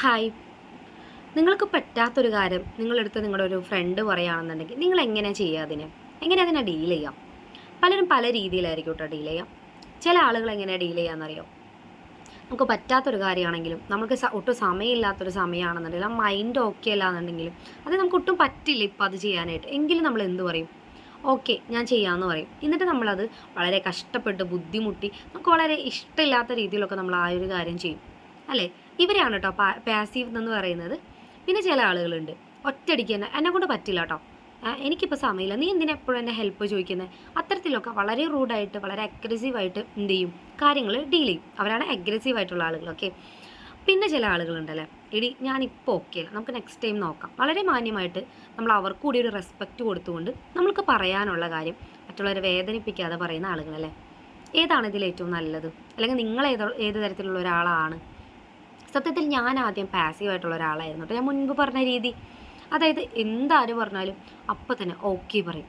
Hi നിങ്ങൾക്ക് പറ്റാത്തൊരു കാര്യം നിങ്ങളെടുത്ത് നിങ്ങളുടെ ഒരു ഫ്രണ്ട് പറയുകയാണെന്നുണ്ടെങ്കിൽ നിങ്ങൾ എങ്ങനെ ചെയ്യുക അതിന്? എങ്ങനെ അതിനെ ഡീൽ ചെയ്യാം? പലരും പല രീതിയിലായിരിക്കും കേട്ടോ ഡീൽ ചെയ്യാം. ചില ആളുകൾ എങ്ങനെ ഡീൽ ചെയ്യാമെന്നറിയോ നമുക്ക് പറ്റാത്തൊരു കാര്യമാണെങ്കിലും നമുക്ക് ഒട്ടും സമയമില്ലാത്തൊരു സമയമാണെന്നുണ്ടെങ്കിൽ ആ മൈൻഡ് ഓക്കെ അല്ലാന്നുണ്ടെങ്കിലും അത് നമുക്ക് ഒട്ടും പറ്റില്ല ഇപ്പം അത് ചെയ്യാനായിട്ട്. എങ്കിലും നമ്മൾ എന്ത് പറയും? ഓക്കെ ഞാൻ ചെയ്യാമെന്ന് പറയും. എന്നിട്ട് നമ്മളത് വളരെ കഷ്ടപ്പെട്ട് ബുദ്ധിമുട്ടി നമുക്ക് വളരെ ഇഷ്ടമില്ലാത്ത രീതിയിലൊക്കെ നമ്മൾ ആ ഒരു കാര്യം ചെയ്യും. അല്ലേ? ഇവരാണ് കേട്ടോ പാസീവ് എന്ന് പറയുന്നത്. പിന്നെ ചില ആളുകളുണ്ട്. ഒറ്റയടിക്ക് തന്നെ എന്നെ കൊണ്ട് പറ്റില്ല കേട്ടോ എനിക്കിപ്പോൾ സമയമില്ല. നീ എന്തിനാ എപ്പോഴും എന്നെ ഹെൽപ്പ് ചോദിക്കുന്നത് അത്തരത്തിലൊക്കെ വളരെ റൂഡായിട്ട് വളരെ അഗ്രസീവായിട്ട് എന്ത് ചെയ്യും? കാര്യങ്ങൾ ഡീൽ ചെയ്യും. അവരാണ് അഗ്രസീവ് ആയിട്ടുള്ള ആളുകൾ ഓക്കെ പിന്നെ ചില ആളുകളുണ്ടല്ലേ? എടി ഞാനിപ്പോൾ ഓക്കെ അല്ല. നമുക്ക് നെക്സ്റ്റ് ടൈം നോക്കാം. വളരെ മാന്യമായിട്ട് നമ്മൾ അവർക്ക് കൂടി ഒരു റെസ്പെക്റ്റ് കൊടുത്തുകൊണ്ട് നമ്മൾക്ക് പറയാനുള്ള കാര്യം മറ്റുള്ളവരെ വേദനിപ്പിക്കാതെ പറയുന്ന ആളുകളല്ലേ? ഏതാണ് ഇതിൽ ഏറ്റവും നല്ലത്? അല്ലെങ്കിൽ നിങ്ങൾ ഏതോ ഏത് തരത്തിലുള്ള ഒരാളാണ്? സത്യത്തിൽ ഞാൻ ആദ്യം പാസീവ് ആയിട്ടുള്ള ഒരാളായിരുന്നു. കേട്ടോ ഞാൻ മുൻപ് പറഞ്ഞ രീതി അതായത് എന്താര് പറഞ്ഞാലും അപ്പം തന്നെ ഓക്കെ പറയും.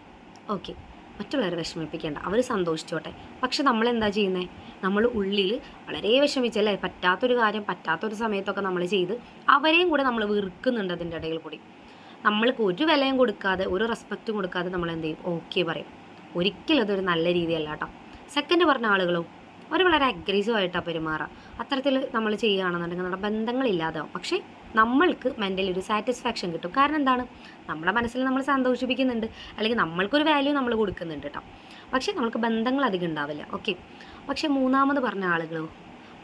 ഓക്കെ മറ്റുള്ളവരെ വിഷമിപ്പിക്കേണ്ട. അവർ സന്തോഷിച്ചോട്ടെ. പക്ഷെ നമ്മൾ എന്താ ചെയ്യുന്നത് നമ്മൾ ഉള്ളിൽ വളരെ വിഷമിച്ചല്ലേ? പറ്റാത്തൊരു കാര്യം പറ്റാത്തൊരു സമയത്തൊക്കെ നമ്മൾ ചെയ്ത് അവരെയും കൂടെ നമ്മൾ വെറുക്കുന്നുണ്ട് അതിന്റെ ഇടയിൽ കൂടി. നമ്മൾക്ക് ഒരു വിലയും കൊടുക്കാതെ ഒരു റെസ്പെക്റ്റും കൊടുക്കാതെ നമ്മൾ എന്ത് ചെയ്യും? ഓക്കെ പറയും. ഒരിക്കലും അതൊരു നല്ല രീതിയല്ല കേട്ടോ. സെക്കൻഡ് പറഞ്ഞ ആളുകളോ? അവർ വളരെ അഗ്രസീവായിട്ടാണ് പെരുമാറുക അത്തരത്തിൽ നമ്മൾ ചെയ്യുകയാണെന്നുണ്ടെങ്കിൽ നമ്മുടെ ബന്ധങ്ങളില്ലാതാവും. പക്ഷേ നമ്മൾക്ക് മെന്റലി ഒരു സാറ്റിസ്ഫാക്ഷൻ കിട്ടും. കാരണം എന്താണ്? നമ്മുടെ മനസ്സിൽ നമ്മൾ സന്തോഷിപ്പിക്കുന്നുണ്ട്. അല്ലെങ്കിൽ നമ്മൾക്കൊരു വാല്യൂ നമ്മൾ കൊടുക്കുന്നുണ്ട് കേട്ടോ പക്ഷേ നമുക്ക് ബന്ധങ്ങൾ അധികം ഉണ്ടാവില്ല. ഓക്കെ പക്ഷേ മൂന്നാമത് പറഞ്ഞ ആളുകളോ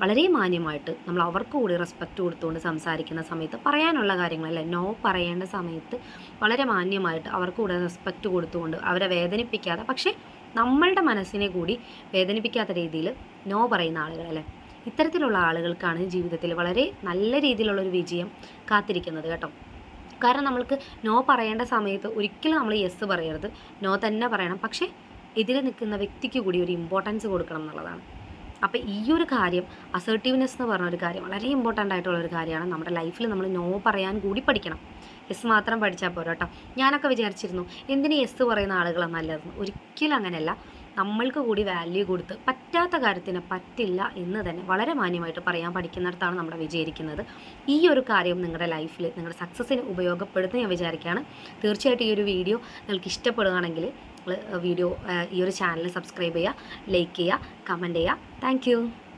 വളരെ മാന്യമായിട്ട് നമ്മൾ അവർക്ക് കൂടി റെസ്പെക്റ്റ് കൊടുത്തുകൊണ്ട് സംസാരിക്കുന്ന സമയത്ത് പറയാനുള്ള കാര്യങ്ങളല്ലേ? നോ പറയേണ്ട സമയത്ത് വളരെ മാന്യമായിട്ട് അവർക്ക് കൂടെ റെസ്പെക്റ്റ് കൊടുത്തുകൊണ്ട് അവരെ വേദനിപ്പിക്കാതെ പക്ഷേ നമ്മളുടെ മനസ്സിനെ കൂടി വേദനിപ്പിക്കാത്ത രീതിയിൽ നോ പറയുന്ന ആളുകളല്ലേ ഇത്തരത്തിലുള്ള ആളുകൾക്കാണ് ജീവിതത്തിൽ വളരെ നല്ല രീതിയിലുള്ള ഒരു വിജയം കാത്തിരിക്കുന്നത് കേട്ടോ. കാരണം നമ്മൾക്ക് നോ പറയേണ്ട സമയത്ത് ഒരിക്കലും നമ്മൾ യെസ് പറയരുത്. നോ തന്നെ പറയണം. പക്ഷേ എതിരെ നിൽക്കുന്ന വ്യക്തിക്ക് കൂടി ഒരു ഇമ്പോർട്ടൻസ് കൊടുക്കണം എന്നുള്ളതാണ്. അപ്പോൾ ഈ ഒരു കാര്യം അസേർട്ടീവ്നെസ് എന്ന് പറഞ്ഞ ഒരു കാര്യം വളരെ ഇമ്പോർട്ടന്റ് ആയിട്ടുള്ള ഒരു കാര്യമാണ്. നമ്മുടെ ലൈഫിൽ നമ്മൾ നോ പറയാൻ കൂടി പഠിക്കണം. യെസ് മാത്രം പഠിച്ചാൽ പോരാ കേട്ടോ ഞാനൊക്കെ വിചാരിച്ചിരുന്നു എന്തിനു എസ് പറയുന്ന ആളുകളാണ് നല്ലതെന്ന്. ഒരിക്കലും അങ്ങനെയല്ല. നമ്മൾക്ക് കൂടി വാല്യൂ കൊടുത്ത് പറ്റാത്ത കാര്യത്തിന് പറ്റില്ല എന്ന് തന്നെ വളരെ മാന്യമായിട്ട് പറയാൻ പഠിക്കുന്നിടത്താണ് നമ്മുടെ വിചാരിക്കുന്നത് ഈ ഒരു കാര്യം നിങ്ങളുടെ ലൈഫിൽ നിങ്ങളുടെ സക്സസ്സിന് ഉപയോഗപ്പെടുത്തുന്ന ഞാൻ വിചാരിക്കുകയാണ്. തീർച്ചയായിട്ടും ഈ ഒരു വീഡിയോ നിങ്ങൾക്ക് ഇഷ്ടപ്പെടുകയാണെങ്കിൽ വീഡിയോ ഈ ഒരു ചാനൽ സബ്സ്ക്രൈബ് ചെയ്യുക ലൈക്ക് ചെയ്യുക കമന്റ് ചെയ്യുക. താങ്ക്